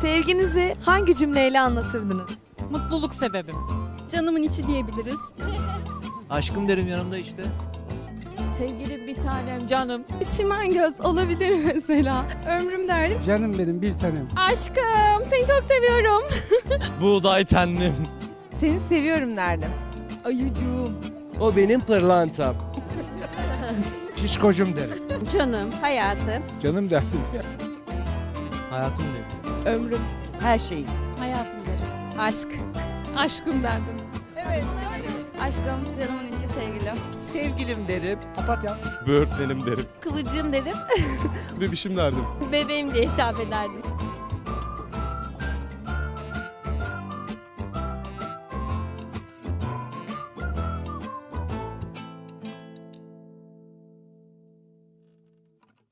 Sevginizi hangi cümleyle anlatırdınız? Mutluluk sebebim. Canımın içi diyebiliriz. Aşkım derim yanımda işte. Sevgilim bir tanem canım. Çimen göz olabilir mesela. Ömrüm derdim. Canım benim bir tanem. Aşkım seni çok seviyorum. Buğday tenlim. Seni seviyorum derdim. O benim pırlantam. Şişkocum derim. Canım, hayatım. Canım derdim. Hayatım diyor. Ömrüm. Her şeyim. Hayatım derim. Aşk. Aşkım derdim. Aşkım canımın içi sevgilim. Sevgilim derim. Papatya. Böğürtlenim derim. Kıvırcığım derim. Bebişim derdim. Bebeğim diye hitap ederdim.